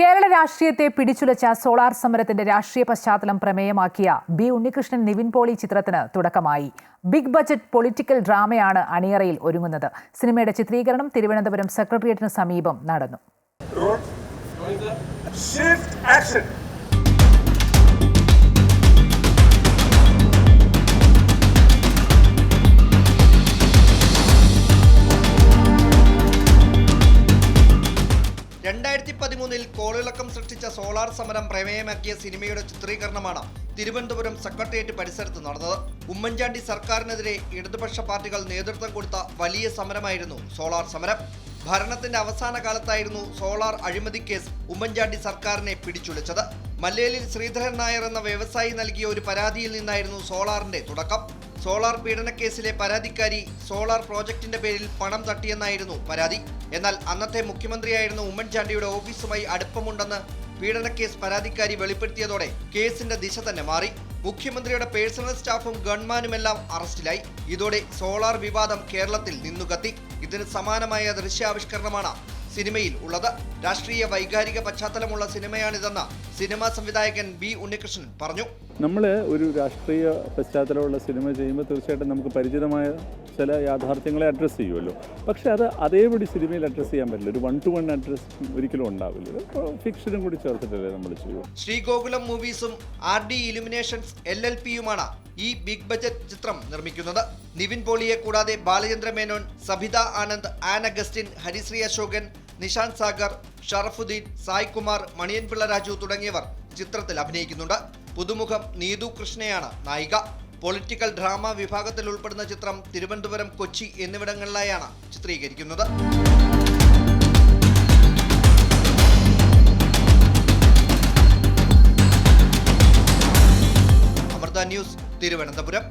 കേരള രാഷ്ട്രീയത്തെ പിടിച്ചുലച്ച സോളാർ സമരത്തിന്റെ രാഷ്ട്രീയ പശ്ചാത്തലം പ്രമേയമാക്കിയ ബി ഉണ്ണികൃഷ്ണൻ നിവിൻ പോളി ചിത്രത്തിന് തുടക്കമായി. ബിഗ് ബജറ്റ് പൊളിറ്റിക്കൽ ഡ്രാമയാണ് അണിയറയിൽ ഒരുങ്ങുന്നത്. സിനിമയുടെ ചിത്രീകരണം തിരുവനന്തപുരം സെക്രട്ടേറിയറ്റിന് സമീപം നടന്നു. രണ്ടായിരത്തി പതിമൂന്നിൽ കോളിളക്കം സൃഷ്ടിച്ച സോളാർ സമരം പ്രമേയമാക്കിയ സിനിമയുടെ ചിത്രീകരണമാണ് തിരുവനന്തപുരം സെക്രട്ടേറിയറ്റ് പരിസരത്ത് നടന്നത്. ഉമ്മൻചാണ്ടി സർക്കാരിനെതിരെ ഇടതുപക്ഷ പാർട്ടികൾ നേതൃത്വം കൊടുത്ത വലിയ സമരമായിരുന്നു സോളാർ സമരം. ഭരണത്തിന്റെ അവസാന കാലത്തായിരുന്നു സോളാർ അഴിമതി കേസ് ഉമ്മൻചാണ്ടി സർക്കാരിനെ പിടിച്ചുലച്ചത്. മല്ലേലിൽ ശ്രീധരൻ നായർ എന്ന വ്യവസായി നൽകിയ ഒരു പരാതിയിൽ നിന്നായിരുന്നു സോളാറിന്റെ തുടക്കം. സോളാർ പീഡനക്കേസിലെ പരാതിക്കാരി സോളാർ പ്രോജക്റ്റിന്റെ പേരിൽ പണം തട്ടിയെന്നായിരുന്നു പരാതി. എന്നാൽ അന്നത്തെ മുഖ്യമന്ത്രിയായിരുന്ന ഉമ്മൻചാണ്ടിയുടെ ഓഫീസുമായി അടുപ്പമുണ്ടെന്ന് പീഡനക്കേസ് പരാതിക്കാരി വെളിപ്പെടുത്തിയതോടെ കേസിന്റെ ദിശ തന്നെ മാറി. മുഖ്യമന്ത്രിയുടെ പേഴ്സണൽ സ്റ്റാഫും ഗൺമാനുമെല്ലാം അറസ്റ്റിലായി. ഇതോടെ സോളാർ വിവാദം കേരളത്തിൽ നിന്നുകത്തി. ഇതിന് സമാനമായ ദൃശ്യാവിഷ്കരണമാണ് സിനിമയിൽ ഉള്ളത്. രാഷ്ട്രീയ വൈകാരിക പശ്ചാത്തലമുള്ള സിനിമയാണിതെന്ന് സിനിമാ സംവിധായകൻ ബി ഉണ്ണികൃഷ്ണൻ പറഞ്ഞു. നമ്മൾ ഒരു രാഷ്ട്രീയ പശ്ചാത്തലമുള്ള സിനിമ ചെയ്യുമ്പോൾ തീർച്ചയായിട്ടും നമുക്ക് പരിചിതമായ ചില യാഥാർത്ഥ്യങ്ങളെ അഡ്രസ്സ് ചെയ്യുമല്ലോ. പക്ഷേ അത് അതേപടി സിനിമയിൽ അഡ്രസ്സ് ചെയ്യാൻ പറ്റില്ല. ഒരു വൺ ടു വൺ അഡ്രസ് ഒരിക്കലും ഉണ്ടാവില്ല ഫിക്ഷനും കൂടി ചേർത്തിട്ടല്ലേ നമ്മൾ ചെയ്യൂ Sree Gokulam മൂവീസും R D illuminations L L പിയുമാണ് ഈ ബിഗ് ബജറ്റ് ചിത്രം നിർമ്മിക്കുന്നത്. നിവിൻ പോളിയെ കൂടാതെ ബാലചന്ദ്ര മേനോൻ സബിത ആനന്ദ് ആൻ അഗസ്റ്റിൻ ഹരിശ്രീ അശോകൻ നിഷാന്ത് സാഗർ ഷറഫുദ്ദീൻ സായ് കുമാർ മണിയൻപിള്ള രാജു തുടങ്ങിയവർ ചിത്രത്തിൽ അഭിനയിക്കുന്നുണ്ട്. പുതുമുഖം നീതു കൃഷ്ണയാണ് നായിക. പൊളിറ്റിക്കൽ ഡ്രാമ വിഭാഗത്തിൽ ഉൾപ്പെടുന്ന ചിത്രം തിരുവനന്തപുരം കൊച്ചി എന്നിവിടങ്ങളിലായാണ് ചിത്രീകരിക്കുന്നത്. തിരുവനന്തപുരം.